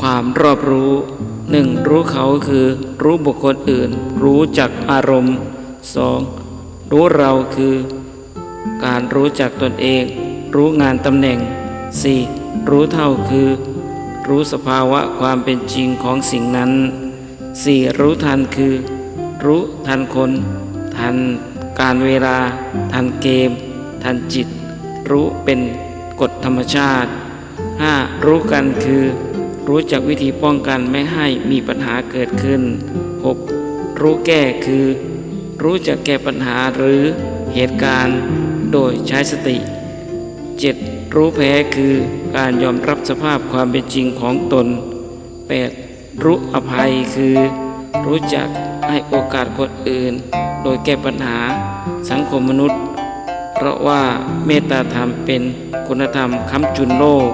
ความรอบรู้หนึ่งรู้เขาคือรู้บุคคลอื่น รู้จักอารมณ์ 2. รู้เราคือ การรู้จักตนเอง รู้งานตำแหน่ง 4. รู้เท่าคือ รู้สภาวะความเป็นจริงของสิ่งนั้น 4. รู้ทันคือ รู้ทันคน ทันการเวลา ทันเกม ทันจิต รู้เป็นกฎธรรมชาติ 5. รู้กันคือ รู้จักวิธีป้องกันไม่ให้มีปัญหาเกิดขึ้น 6. รู้แก้คือ รู้จักแก้ปัญหาหรือเหตุการณ์โดยใช้สติ 7. รู้แพ้คือการยอมรับสภาพความเป็นจริงของตน 8. รู้อภัยคือ รู้จักให้โอกาสคนอื่น โดยแก้ปัญหาสังคมมนุษย์ เพราะว่าเมตตาธรรมเป็นคุณธรรมค้ำจุนโลก